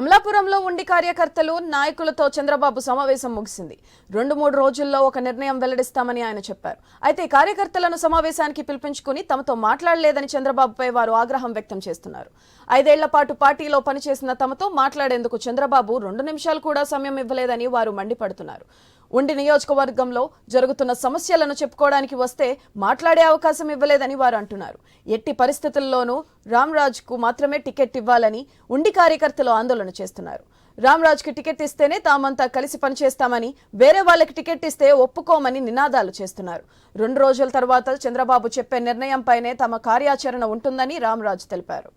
అమలాపురంలో ఉండి కార్యకర్తలు నాయకులతో చంద్రబాబు సమావేశం ముగిసింది. రెండు మూడు రోజుల్లో ఒక నిర్ణయం వెల్లడిస్తామని ఆయన చెప్పారు. అయితే కార్యకర్తలను సమావేశానికి పిలిపించుకుని తమతో మాట్లాడలేదని చంద్రబాబుపై వారు ఆగ్రహం వ్యక్తం చేస్తున్నారు. ఐదేళ్ళ పాటు పార్టీలో పనిచేసిన తమతో మాట్లాడేందుకు చంద్రబాబు రెండు నిమిషాలు కూడా సమయం ఇవ్వలేదని వారు మండిపడుతున్నారు. ఉండి నియోజకవర్గంలో జరుగుతున్న సమస్యలను చెప్పుకోవడానికి వస్తే మాట్లాడే అవకాశం ఇవ్వలేదని వారు అంటున్నారు. ఎట్టి పరిస్థితుల్లోనూ రామ్రాజ్కు మాత్రమే టికెట్ ఇవ్వాలని ఉండి కార్యకర్తలు ఆందోళన చేస్తున్నారు. రామ్రాజ్కి టికెట్ ఇస్తేనే తామంతా కలిసి పనిచేస్తామని వేరే వాళ్ళకి టికెట్ ఇస్తే ఒప్పుకోమని నినాదాలు చేస్తున్నారు. రెండు రోజుల తర్వాత చంద్రబాబు చెప్పే నిర్ణయంపైనే తమ కార్యాచరణ ఉంటుందని రామ్రాజ్ తెలిపారు.